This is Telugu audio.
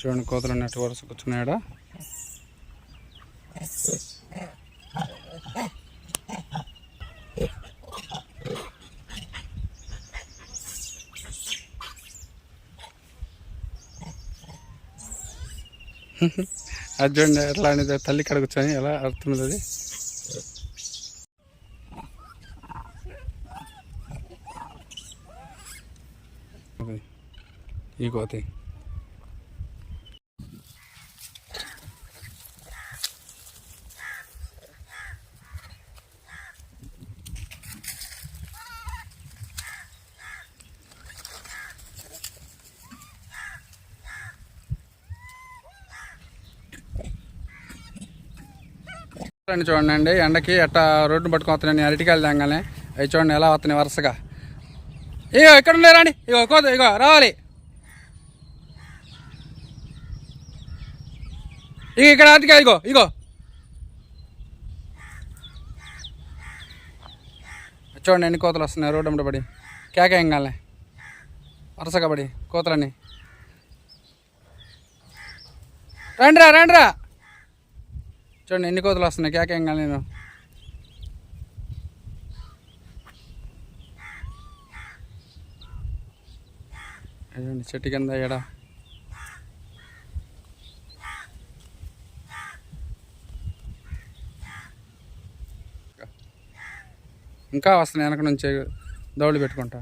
చూడండి కోతలు నెట్టు వరుస కూర్చున్నాయడా అది చూడండి ఎట్లా అనేది తల్లి కడ ఎలా అర్థమైంది అది? అది. ఈ కోతి. చూడండి చూడండి ఎండకి ఎట్టా రోడ్డు పట్టుకొస్తున్నాను నేను అరటికాయలు తెంగానే. అవి చూడండి ఎలా వస్తున్నాయి వరుసగా. ఇగో ఎక్కడ ఉండే ఇగో కోత ఇగో రావాలి. ఇక ఇక్కడ అరటికాయ ఇగో ఇగో. చూడండి ఎన్ని కోతలు వస్తున్నాయి. రోడ్డు అమ్మట పడి. కేక వరుసగా పడి కోతలన్నీ. రండిరా రండిరా. చూడండి ఎన్ని కోతలు వస్తున్నాయి? కేక నేను చూడండి చెట్టు కింద ఎడ ఇంకా వస్తున్నాయి వెనక నుంచి దౌళ్ళు పెట్టుకుంటా.